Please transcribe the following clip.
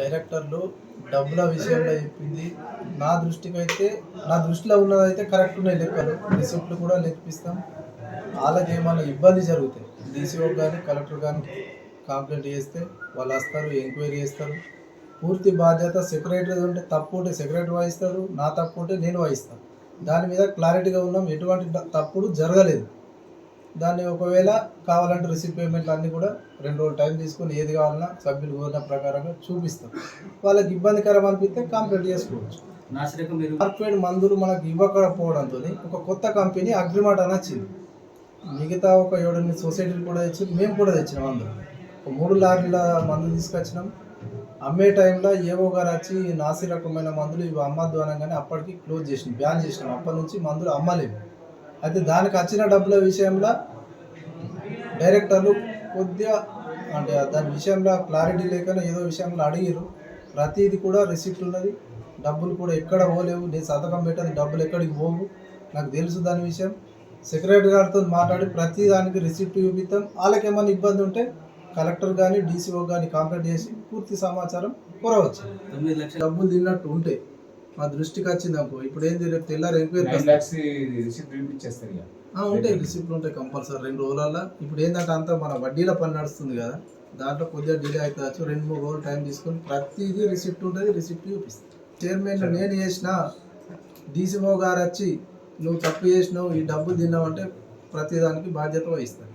డైరెక్టర్లు డబ్బుల విషయంలో చెప్పింది. నా దృష్టికి అయితే నా దృష్టిలో ఉన్నదైతే కరెక్ట్ ఉన్నాయి లెక్కలు. రిసిప్ట్లు కూడా లెక్కిస్తాం. వాళ్ళకి ఏమైనా ఇబ్బంది జరుగుతాయి డీసీఓ కానీ కలెక్టర్ కానీ కంప్లైంట్ చేస్తే వాళ్ళు వస్తారు ఎంక్వైరీ చేస్తారు. పూర్తి బాధ్యత సెక్రటరీ ఉంటే తప్పు ఉంటే సెక్రటరీ వహిస్తాడు నా తప్పు ఉంటే నేను వహిస్తాను దాని మీద క్లారిటీగా ఉన్నాం ఎటువంటి తప్పుడు జరగలేదు. దాన్ని ఒకవేళ కావాలంటే రిసిప్ట్ పేమెంట్లు అన్నీ కూడా రెండు రోజులు టైం తీసుకొని ఏది కావాలన్నా సభ్యులు కోరిన ప్రకారంగా చూపిస్తాం. వాళ్ళకి ఇబ్బందికరం అనిపిస్తే కంప్లీట్ చేసుకోవచ్చు. కార్పొరేట్ మందులు మనకు ఇవ్వకపోవడంతో ఒక కొత్త కంపెనీ అగ్రిమెంట్ అని వచ్చింది. మిగతా ఒక ఏడెనిమిది సొసైటీలు కూడా తెచ్చి మేము కూడా తెచ్చినాం మందులు ఒక మూడు లారీల మందు తీసుకొచ్చినాం. అమ్మే టైంలో ఏవో గారు వచ్చి నాసి రకమైన మందులు ఇవి అమ్మద్దు అనగానే అప్పటికి క్లోజ్ చేసినాం బ్యాన్ చేసినాం. అప్పటి నుంచి మందులు అమ్మలేము. అయితే దానికి వచ్చిన డబ్బుల విషయంలో డైరెక్టర్లు కొద్దిగా అంటే దాని విషయంలో క్లారిటీ లేకనే ఏదో విషయంలో అడిగిరు ప్రతిది కూడా రిసిప్ట్ ఉన్నది. డబ్బులు కూడా ఎక్కడ పోలేవు. నేను సంతకం పెట్టని డబ్బులు ఎక్కడికి పోవు. నాకు తెలుసు దాని విషయం. సెక్రటరీ గారితో మాట్లాడి ప్రతి దానికి రిసిప్ట్ చూపిస్తాం వాళ్ళకి ఏమైనా ఇబ్బంది ఉంటే కలెక్టర్ కానీ డీసీఓ కానీ కంప్లైంట్ చేసి పూర్తి సమాచారం కోరవచ్చు. డబ్బులు తిన్నట్టు ఉంటే మా దృష్టికి వచ్చింది అనుకో. ఇప్పుడు ఏంది రేపు తెల్లారి ఎంక్వైరీ ల్యాక్స్ రిసిప్ట్ ఉంటాయి రిసిప్ట్లు ఉంటాయి కంపల్సరీ. రెండు రోజులల్లో. ఇప్పుడు ఏంటంటే అంతా మన వడ్డీల పని నడుస్తుంది కదా. దాంట్లో కొద్దిగా డిలే అవుతుంది. రెండు మూడు రోజులు టైం తీసుకొని ప్రతిదీ రిసిప్ట్ ఉంటుంది రిసిప్ట్ చూపిస్తుంది చైర్మన్ నేను చేసిన డీసీఓ గారు వచ్చి నువ్వు తప్పు చేసినావు ఈ డబ్బులు తిన్నావు అంటే ప్రతిదానికి బాధ్యత వహిస్తాను